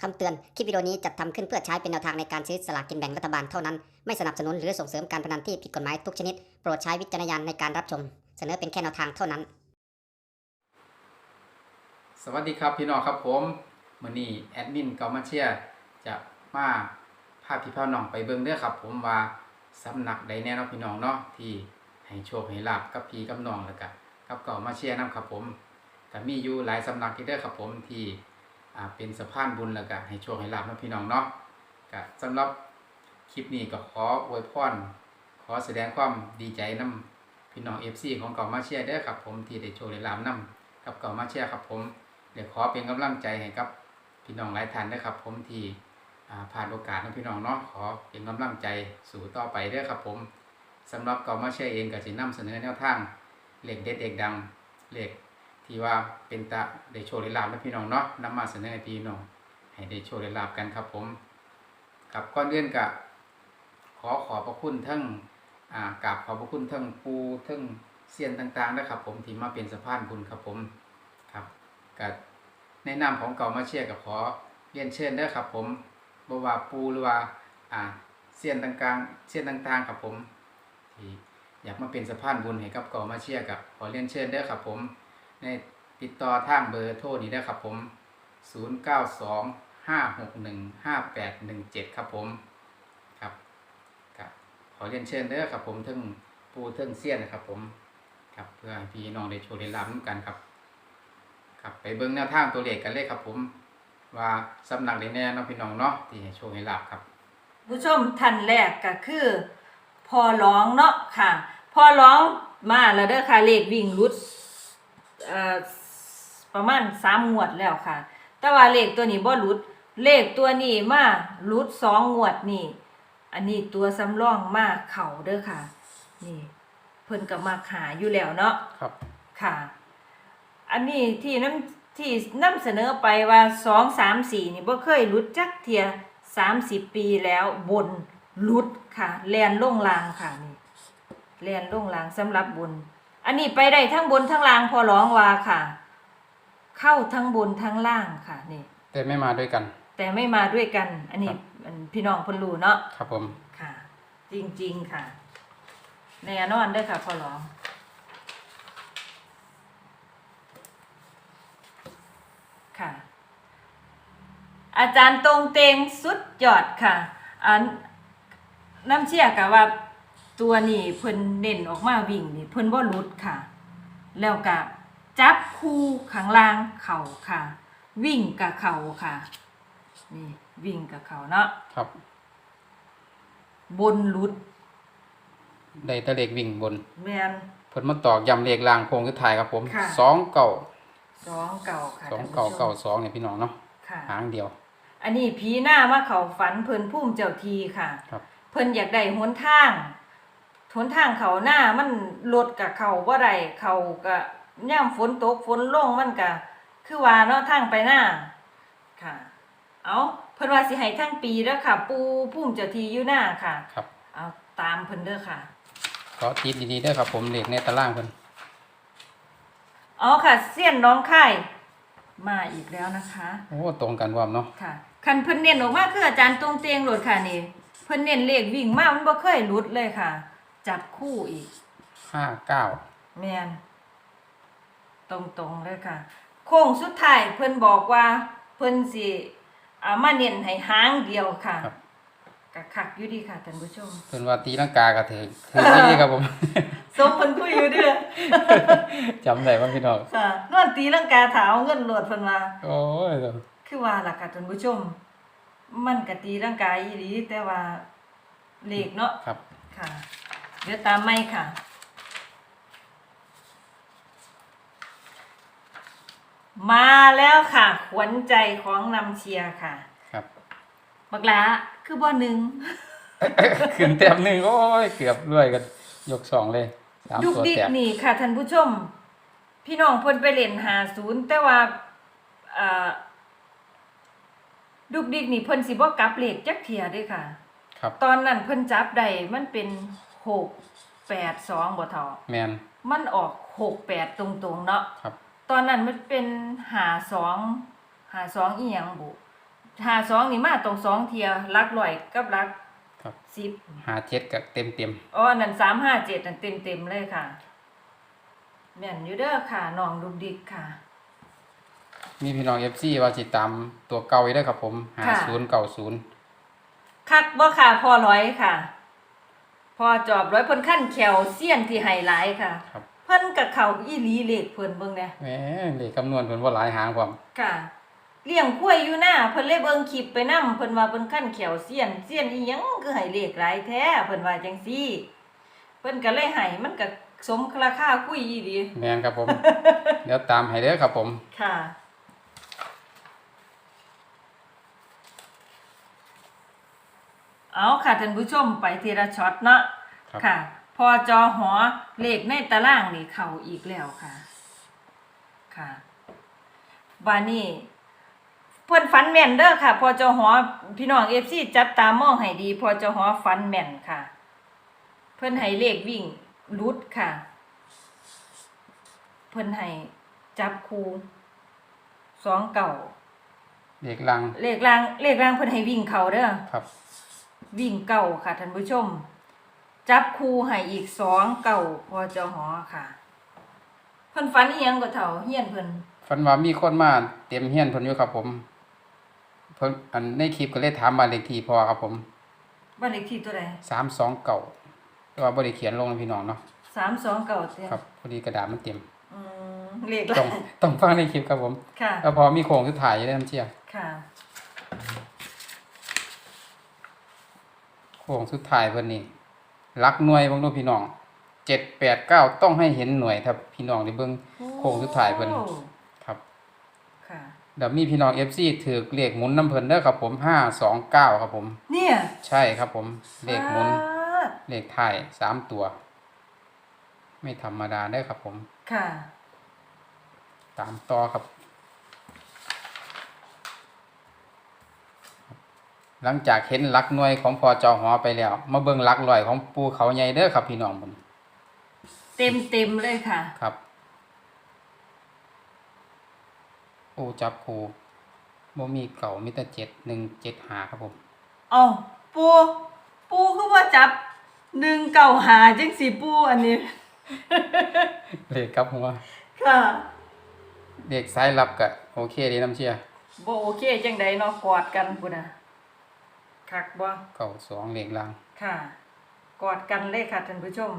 คำเตือน คลิปวิดีโอนี้จัดทำขึ้นเพื่อใช้เป็นแนวทางในการซื้อสลากกินแบ่งรัฐบาลเท่านั้น ไม่สนับสนุนหรือส่งเสริมการพนันที่ผิดกฎหมายทุกชนิด โปรดใช้วิจารณญาณในการรับชม เสนอเป็นแค่แนวทางเท่านั้น สวัสดีครับพี่น้องครับผมมือนี้แอดมินเกามาเชียจะมาพาพี่พ่อน้องไปเบิ่งเด้อครับ ผมว่าสำนักใดแน่เนาะพี่น้องเนาะที่ให้โชคให้ลาบกับพี่กับน้องแล้วก็กับเกามาเชียนํครับผมก็มีอยู่หลายสำนักที่เด้อครับผมที่ เป็นสะพานบุญแล้วก็ให้โชคให้ลาบนะพี่น้องเนาะก็สำหรับคลิปนี้ก็ขออวยพรขอแสดงความดีใจนํพี่น้อง FC ของเกามาเชียร์เด้ครับผมที่ได้โชคได้ลาบนํกับเกามาเชียร์ครับผมเดี๋ยวขอเป็นกำลังใจให้กับพี่น้องหลายท่านนะครับ ผมที่ผ่านโอกาสนะพี่น้องเนาะขอเป็นกำลังใจสู่ต่อไปเด้ครับผมสำหรับเกามาเชียร์เองก็จะนำเสนอแนวทางเหลขเด็ดเด็กดังเหลข ที่ว่าเป็นตาได้โชว์ได้ลาบนะพี่น้องเนาะนำมาเสนอให้พี่น้อง ให้ได้โชว์ได้ลาบกันครับผมกับก้อนเดือนกะขอขอบพระคุณทั้งอ่ากราบขอบพระคุณทั้งปูทั้งเซียนต่างๆนะครับ ผมที่มาเป็นสะพานบุญครับผมครับกับในนามของเก่ามาเชียร์กับขอเรียนเชิญเด้อครับ ผมบว่าปูหรือว่าอ่าเสียนต่างๆเสียนต่างๆครับผมที่อยากมาเป็นสะพานบุญให้กับเก่ามาเชียร์กับขอเรียนเชิญเด้อครับผม ในติดต่อทางเบอร์โทรนี้ได้ครับผม 092 561 5817 ครับผม ครับครับ ขอเรียนเชิญเด้อครับผมทั้งปูทั้งเสี้ยนนะครับผม ครับเพื่อพี่น้องได้โชว์ได้รับกันครับ ครับไปเบิ่งแนวทางตัวเลขกันเลยครับผม ว่าสำนักใดแน่เนาะพี่น้องเนาะที่ให้โชว์ให้ลาบครับ ผู้ชมท่านแรกก็คือ พอร้องเนาะค่ะ พอร้องมาแล้วเด้อค่ะเลขวิ่งรุด ประมาณสามงวดแล้วค่ะ แต่ว่าเลขตัวนี้บ่รุด เลขตัวนี้มารุดสองงวดนี่ อันนี้ตัวสำรองมาเข่าเด้อค่ะ นี่เพิ่นก็มาหาอยู่แล้วเนาะ ครับ ค่ะ อันนี้ที่น้ำที่นำเสนอไปว่าสองสามสี่นี่บ่เคยหลุดจักเทียสามสิบปีแล้วบนหลุดค่ะ แลนลงลางค่ะนี่แลนลงลางสำหรับบน อันนี้ไปได้ทั้งบนทั้งล่างพอร้องว่าค่ะ เข้าทั้งบนทั้งล่างค่ะนี่ แต่ไม่มาด้วยกัน แต่ไม่มาด้วยกัน อันนี้ครับอันพี่น้องเพิ่นรู้เนาะครับผมค่ะ จริงๆค่ะแน่นอนเด้อค่ะพอร้องค่ะ อาจารย์ตรงเตงสุดยอดค่ะอันน้ำเชี่ยกะว่า ตัวนี้เพิ่นเน้นออกมาวิ่งนี่เพิ่นบ่หลุดค่ะ แล้วก็จับคู่ข้างล่างเข่าค่ะ วิ่งกับเข่าค่ะ นี่วิ่งกับเข่าเนาะครับ บนหลุดได้แตะเลขวิ่งบน แมน เพิ่นมาตอกย้ำเลขล่างโค้งสุดท้ายครับผมค่ะ สองเก่าสองเก่าค่ะสองท่นผู้เก่าชมเก่าสองเนี่ยพี่น้องเนาะค่ะ หางเดียว อันนี้ผีหน้ามาเขาฝันเพิ่นพุ่มเจ้าทีค่ะ ครับ เพิ่นอยากได้หนทาง หนทางเขาหน้ามันรถกับเขาบ่ได้เขาก็ย่ามฝนตกฝนลงมันก็คือว่าเนาะทางไปหน้าค่ะ เอาเพิ่นว่าสิให้ทั้งปีเด้อค่ะ ปูพุ่มเจ้าทีอยู่หน้าค่ะครับ เอาตามเพิ่นเด้อค่ะขอติดดีๆเด้อครับผมเลขในตารางเพิ่นอ๋อค่ะเสี้ยนน้องไข่มาอีกแล้วนะคะ โอ้ตรงกันความเนาะค่ะ คันเพิ่นเน้นออกมาคืออาจารย์ตรงเตียงโหลดค่ะนี่ เพิ่นเน้นเลขวิ่งมามันบ่เคยหลุดเลยค่ะ จับคู่อีก ห้าเก้าแม่นตรงๆเลยค่ะ โค้งสุดท้ายเพิ่นบอกว่า เพิ่นสิเอามาเน้นให้หางเดียวค่ะครับกะคักอยู่ดีค่ะท่านผู้ชม เพิ่นว่าตีลังกากระถือถือที่ครับผม สมเพิ่นคุยอยู่เด้อจำได้ว่าพี่น้องค่ะนอนตีลังกาถาเอาเงินโหลดเพิ่นว่าโอ้ยคือว่าล่ะค่ะท่านผู้ชม มันก็ตีร่างกายอีหลีแต่ว่าเลขเนาะครับค่ะ เดี๋ยวตามไม่ค่ะ มาแล้วค่ะ ขวัญใจของนำเชียร์ค่ะ ครับบักหลาคือบ่หนึ่งขึ้นเต็มหนึ่งโอ้ยเกือบรวยกันยกสองเลยสามดุกตัวดิกแตกนี่ค่ะท่านผู้ชม พี่น้องเพิ่นไปเล่นหาศูนย์แต่ว่าเอ่อดุกดิกนี่เพิ่นสิบ่กลับเลขจักเทียเด้ค่ะ ครับ ตอนนั้นเพิ่นจับได้มันเป็น หกแปดสองบ่เทอแมน มันออกหกแปดตรงๆเนาะครับ ตอนนั้นมันเป็นหาสองหาสองอีหยังบุหาสองนี่มาตรงสองเทียหลักร้อยกับหลักครับ สิบหาเจ็ดกับเต็มเต็มอ๋ออันนั้นสามห้าเจ็ดนั่นเต็มเต็มๆเลยค่ะแม่นอยู่เด้อค่ะน้องดุกดิกค่ะ ๆมีพี่น้องเอฟซีว่าสิตามตัวเก่าอีกได้อครับผมหาค่ะ ศูนย์เก่าศูนย์คักบ่ค่ะพอร้อยค่ะ พอจอบร้อยเพิ่นขั้นแขวเสี้ยนที่ไฮไลท์ค่ะ ครับ เพิ่นกับเขาอีหลีเลขเพิ่นเบิ่งแหน่แหมเลขคำนวณเพิ่นว่าหลายหางความค่ะ เลี้ยงกล้วยอยู่หน้าเพิ่นเลยเบิ่งคลิปไปนํเพิ่นว่าเพิ่นขั้นแขวเสี้ยนเสี้ยนอีหยังคือให้เลขหลายแท้เพิ่นว่าจังซี่ เพิ่นก็เลยให้มันก็สมราคาคุยอีหลีแม่นครับผม เดี๋ยวตามให้เด้อครับผม ค่ะ เอาค่ะท่านผู้ชมไปทีละช็อตเนาะครับ ค่ะ พอจอหอเลขในตารางนี่เข้าอีกแล้วค่ะ ค่ะบานี้เพิ่นฟันแม่นเด้อค่ะ พอจอหอพี่น้อง FC จับตามองให้ดี พอจอหอฟันแม่นค่ะ เพิ่นให้เลขวิ่งรุดค่ะ เพิ่นให้จับคูสองเก่าเลขลังเลขรางเลขรางเพิ่นให้วิ่งเขาเด้อ ครับ วิ่งเก่าค่ะท่านผู้ชม จับคูให้อีกสองเก่าพอจอหอค่ะเพิ่นฝันอีหยังก็เท่าเฮียนเพิ่นฝันว่ามีคนมาเต็มเฮียนเพิ่นอยู่ครับผม เพิ่นอันในคลิปก็เลยถามมานเลขที่พอครับผมบ้านเลขที่ตัวใดสามสองเก่าแต่ว่าบ่ได้เขียนลงนะพี่น้องเนาะสามสองเก่าเตี้ยครับพอดีกระดาษมันเต็มอืมเลขต้องละต้องฟังในคลิปครับผมค่ะ แล้วพอมีโค้งสุดท้ายอยู่แล้วน้ำเชี่ยค่ะ โค้งสุดท้ายเพิ่นนี่รักหน่วยเบิ่งดูพี่น้องเจ็ดแปดเก้าต้องให้เห็นหน่วยถ้าพี่น้องได้เบิ่งโค้งสุดท้ายเพิ่นโอ้ครับค่ะเดี๋ยวมีพี่น้อง FC ถือเลขหมุนน้ำเพิ่นเด้อครับผมห้าสองเก้าครับผม เนี่ยใช่ครับผมเลขหมุนฟาดเลขท้ายสามตัว ไม่ธรรมดาเด้อครับผม ค่ะ ตามต่อครับ หลังจากเห็นหลักหน่วยของพอจอหอไปแล้ว มาเบิ่งหลักลอยของปูเขาใหญ่เด้อครับพี่น้องผมเต็มเต็มๆเลยค่ะ ครับปูจับคูบ่มีเก่ามีแต่เจ็ดหนึ่งเจ็ดหาครับผมเอาปู ปูคือว่าจับหนึ่งเก่าหาจังสีปูอันนี้ เลขครับผมว่าค่ะเลขสายลับกะโอเคดีน้ำเชียบ่โอเคจังใดเนาะกอดกันพุ่นน่ะ คักบ่เก่าสองเลขล่าง ค่ะ กอดกันเลยค่ะท่านผู้ชม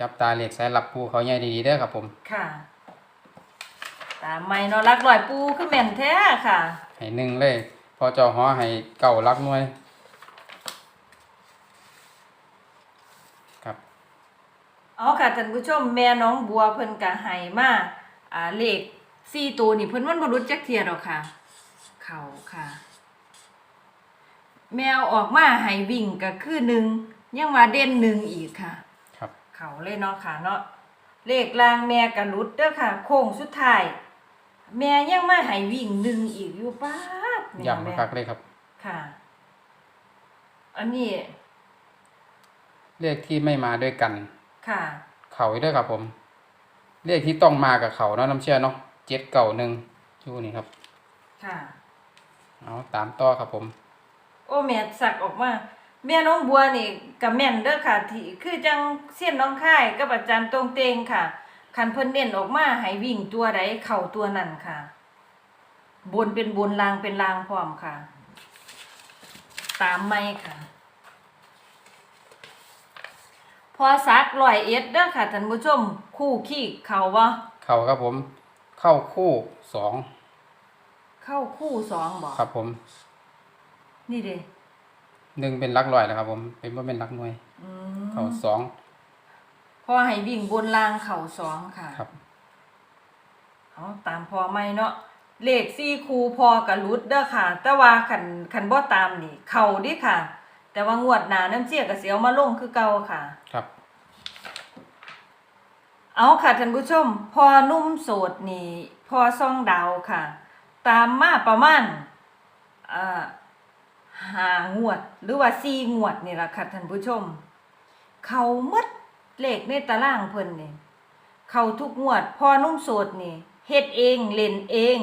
จับตาเลขสายลับปูเขาใหญ่ดีๆเด้อครับผม ค่ะ ตามไม่เนาะรักลอยปูคือแม่นแท้ค่ะ ให้หนึ่งเลย พอจอหอให้เก่าลักหน่วย ครับ เอาค่ะท่านผู้ชมแม่น้องบัวเพิ่นก็ให้มาอ่าเลข4ตัวนี่เพิ่นมันบ่รู้จักเที่ยดอกค่ะ เข้าค่ะ แมวออกมาให้วิ่งก็คือหนึ่งยังว่าเด่นหนึ่งอีกค่ะครับ เขาเลยเนาะค่ะเนาะเลขลางแม่กระลุดเด้อค่ะ โค้งสุดท้าย แม่ยังมาให้วิ่งหนึ่งอีกอยู่ป้าดเนี่ยย้ำมาแม่คักเลยครับ ค่ะ อันนี้เลขที่ไม่มาด้วยกัน ค่ะ เขาอีกเด้อครับผม เลขที่ต้องมากับเขาเนาะน้ำเชื่อเนาะเจ็ดเก่าหนึ่งอยู่นี่ครับ ค่ะ เอาตามต่อครับผมโอ้แม่สักออกมาแม่น้องบัวนี่ก็แม่นเด้อค่ะที่คือจังเสี้ยนน้องค่ายกับอาจารย์ตรงเตงค่ะคันเพิ่นเน้นออกมาให้วิ่งตัวใดเข้าตัวนั้นค่ะ บนเป็นบนลางเป็นลางพร้อมค่ะ ตามไม่ค่ะ พอสักร้อยเอ็ดเด้อค่ะท่านผู้ชมคู่ขี้เขาบ่เข้าครับผม เข้าคู่สองเข้าคู่สองบ่ครับผม นี่เด้หนึ่งเป็นหลักร้อยแล้วครับ ผม เป็นว่าเป็นหลักหน่วย อืเข้ามสองพอให้วิ่งบนลางเข่าสองค่ะครับ เอาตามพอไหมเนาะเลขสี่คูพอกับรุดเด้อค่ะ แต่ว่าขันขันบ่ตามนี่ เข่าดิค่ะ แต่ว่างวดหน้าน้ำเสียกับเสียวมาลงคือเก่าค่ะ ครับ เอาค่ะท่านผู้ชม พอนุ่มโสดนี่ พอซ่องดาวค่ะ ตามมาประมาณอ่า หางวด หรือว่าสี่งวดนี่ล่ะค่ะท่านผู้ชม เขาหมดเลขในตารางเพิ่นนี่เขาทุกงวดพอนุ่มโสดนี่เฮ็ดเองเล่นเอง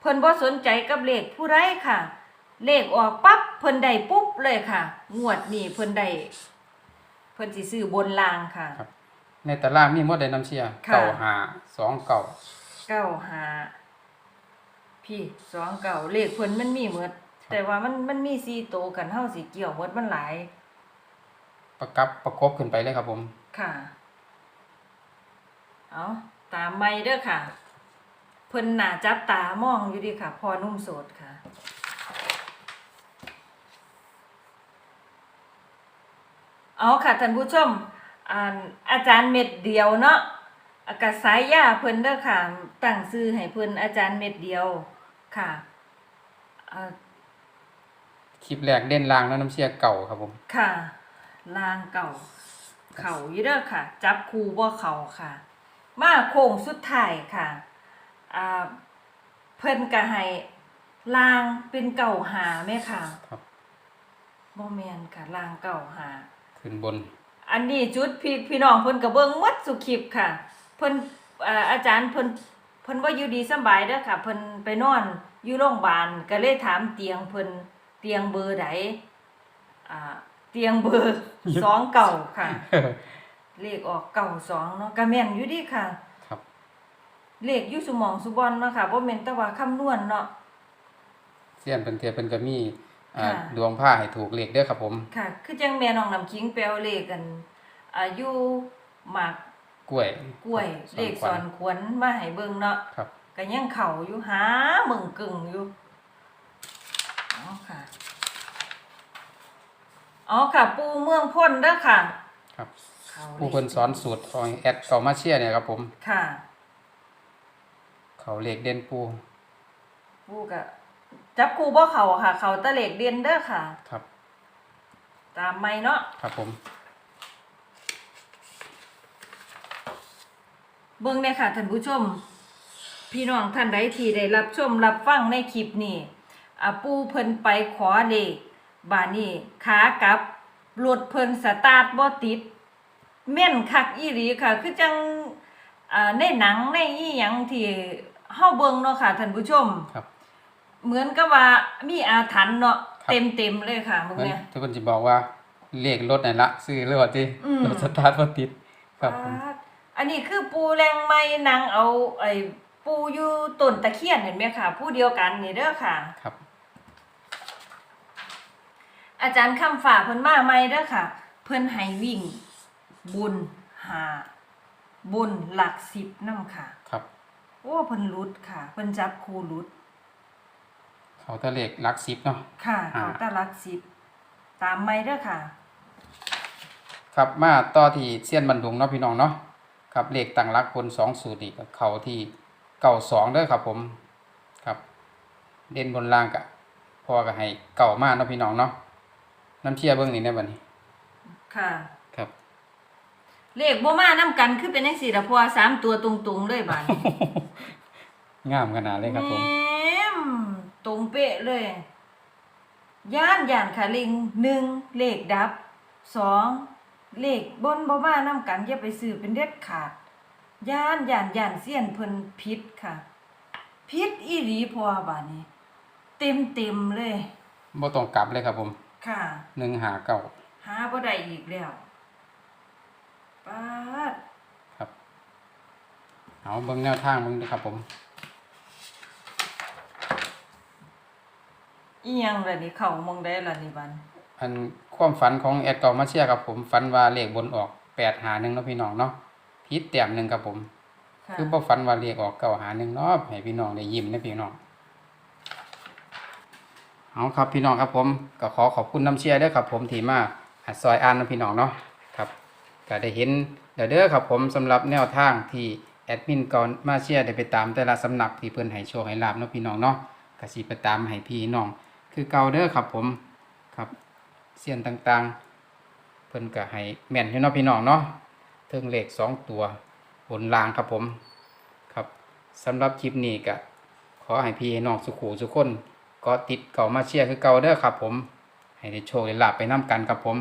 เพิ่นบ่สนใจกับเลขผู้ใดค่ะ เลขออกปั๊บเพิ่นได้ปุ๊บเลยค่ะ งวดนี้เพิ่นได้เพิ่นสิซื้อบนล่างค่ะครับในตารางมีหมดได้น้ำเชียค่ะ เก่าหาสองเก่าเก้าหาพี่สองเก่าเลขเพิ่นมันมีหมด แต่ว่ามันมันมีสี่โตวกันเฮาสิเกี่ยวหมดมันหลาย ประกับประกบขึ้นไปเลยครับผม ค่ะ เอาตามไม่เด้อค่ะ เพิ่นน่าจับตามองอยู่ดีค่ะ พอนุ่มโสดค่ะ เอาค่ะท่านผู้ชมอ่าอาจารย์เม็ดเดียวเนาะอากาศสายยาเพิ่นเด้อค่ะตั้งชื่อให้เพิ่นอาจารย์เม็ดเดียวค่ะอ่า คลิปแรกเด่นลางแล้วน้ำเชียเก่าครับผม ค่ะ ลางเก่า เข่าอยู่เด้อค่ะ จับคูบ่เข่าค่ะ มาโค้งสุดท้ายค่ะอ่าเพิ่นก็ให้ลางเป็นเก่าหาแม่ค่ะครับบ่แม่นค่ะลางเก่าหา ขึ้นบน อันนี้จุดพี่พี่น้องเพิ่นก็เบิ่งหมดสุคลิปค่ะ เพิ่นอ่าอาจารย์เพิ่นเพิ่นบ่อยู่ดีสำบายเด้อค่ะ เพิ่นไปนอนอยู่โรงพยาบาลก็เลยถามเตียงเพิ่น เตียงเบอร์ใดอ่า เตียงเบอร์สองเก่าค่ะ เลขออกเก่าสองเนาะก็แม่นอยู่ดีค่ะครับ เลขอยู่สมองสุบอนเนาะค่ะบ่แม่นแต่ว่าคำนวณเนาะเสียนเป็นเทียเป็นก็มีอ่าค่ะดวงผ้าให้ถูกเลขเด้อครับผม ค่ะ คือจังแม่น้องน้ำคิงแปลวเลขกันอายุหมากกล้วย กล้วยสเลขขสวัอญนขวัญมาให้เบิ่งเนาะครับก็ยังเข้าอยู่หาเมึงกึ่งอยู่ อ๋อค่ะ อ๋อค่ะ ปูเมืองพ้นเด้อค่ะ ครับเข้าผู้เพิ่นสอนสูตรของแอดเก่ามาเชียเนี่ยครับผม ค่ะ เขาเลขเด่นปูปูก็จับคูบ่เข้าค่ะ เข้าแตะเลขเด่นเด้อค่ะ ครับ ตามไม่เนาะครับผม เบิ่งเนี่ยค่ะท่านผู้ชม พี่น้องท่านใดที่ได้รับชมรับฟังในคลิปนี้ อ่าปูเพิ่นไปขอเลขบาดนี้ขากลับรถเพิ่นสตาร์ทบ่ติด แม่นคักอีหลีค่ะ คือจังอ่าในหนังในอีหยังที่เฮาเบิ่งเนาะค่ะท่านผู้ชม ครับ เหมือนกับว่ามีอาถรรพ์เนาะครับ เต็มๆเลยค่ะมึงเพิ่นเนี่ยทุกคนจะบอกว่าเลขรถนั่นละซื้อเลยว่าติอืม รถสตาร์ทบ่ติดครับผมอ่าอันนี้คือปูแรงไม้นางเอาไอ้ปูอยู่ต้นตะเคียนเห็นไหมค่ะ ผู้เดียวกันนี่เด้อค่ะ ครับ อาจารย์คำฝ่าเพิ่นมาใหม่เด้อค่ะ เพิ่นให้วิ่ง บุญหา บุญหลักสิบนํค่ะ ครับโอ้เพิ่นหลุดค่ะ เพิ่นจับครูหลุด เขาตะเลขหลักสิบเนาะ ค่ะอ่า เขาตะหลักสิบตามใหม่เด้อค่ะ ครับมาต่อที่เซียนบันดุงเนาะพี่น้องเนาะครับเลขตั้งหลักบนสองสูตรนี่ก็เขาที่เก่าสองเด้อครับผมครับ เด่นบนล่างกะพอก็ให้เก่ามากเนาะพี่น้องเนาะ น้ำเชียเบิ้งนี่ในบัดนี้ ค่ะ ครับ เลขบ่มานํกันคือเป็นจังซี่ล่ะเพราะว่าสามตัวตรงๆเลยบาดนี้งามขนาดเลยครับผม แหมตรงเป๊ะเลย ย่านย่านค่ะลิงหนึ่งเลขดับสองเลขบนบ่มานํกันอย่าไปซื้อเป็นเด็ดขาด ย่านย่านย่านเสี้ยนเพิ่นผิดค่ะผิดอีหลีพอบาดนี้ เต็มเต็มๆเลย บ่ต้องกลับเลยครับผม ค่ะ หนึ่งหาเก่าหาบ่ได้อีกแล้วปาดครับ เอาเบิ้งแนวทางเบิ้งเด้อครับผม อีหยังล่ะนี่เข้ามองได้ล่ะนี่บัดอันความฝันของแอดเก่ามาเชียครับผมฝันว่าเลขบนออกแปดหาหนึ่งเนาะพี่น้องเนาะพิษแต้มหนึ่งครับผม ค่ะ คือบ่ฝันว่าเลขออกเก่าหาหนึ่งเนาะให้พี่น้องได้ยิ้มนะพี่น้อง เอาครับพี่น้องครับผมก็ขอขอบคุณน้ำเชียร์ด้วยครับผมที่มาอัดซอยอ่านนะพี่น้องเนาะครับก็ได้เห็นเดี๋ยวเด้อครับผมสำหรับแนวทางที่แอดมินก่อนมาเชียร์ได้ไปตามแต่ละสำนักที่เพิ่นให้โชคให้ลาบเนาะพี่น้องเนาะก็สิไปตามให้พี่น้อง คือเก่าเด้อครับผมครับเสียนต่างๆ เพิ่นก็ให้แม่นอยู่เนาะพี่น้องเนาะเทิงเลขสองตัวบนรางครับผมครับสำหรับคลิปนี้ก็ขอให้พี่น้องสุขูสุขคน ก็ติดเก่ามาเชียร์คือเก่าเด้อครับ ผม ให้ได้โชคได้ลาบไปน้ากันครับผม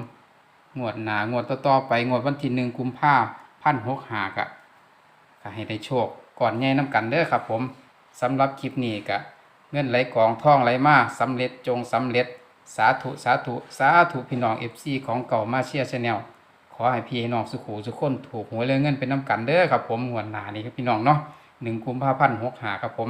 งวดหนางวดต่อๆไปงวดวันที่หนึ่งกุมภาพันหกหากะก็ให้ได้โชคก่อนแง่น้ากันเด้อครับ ผมสำหรับคลิปนี้กะเงื่อนไหลกองท่องไหลมาสำเร็จจงสำเร็จ สาธุสาธุสาธุพี่น้องเอฟซีของเก่ามาเชียร์ชาแนลขอให้พี่น้องสุขสุขคนถูกหวยเลยเงินเป็นน้ากันเด้อครับผมงวดหนานี่ครับพี่น้องเนาะหนึ่งกุมภาพันหกหาครับผม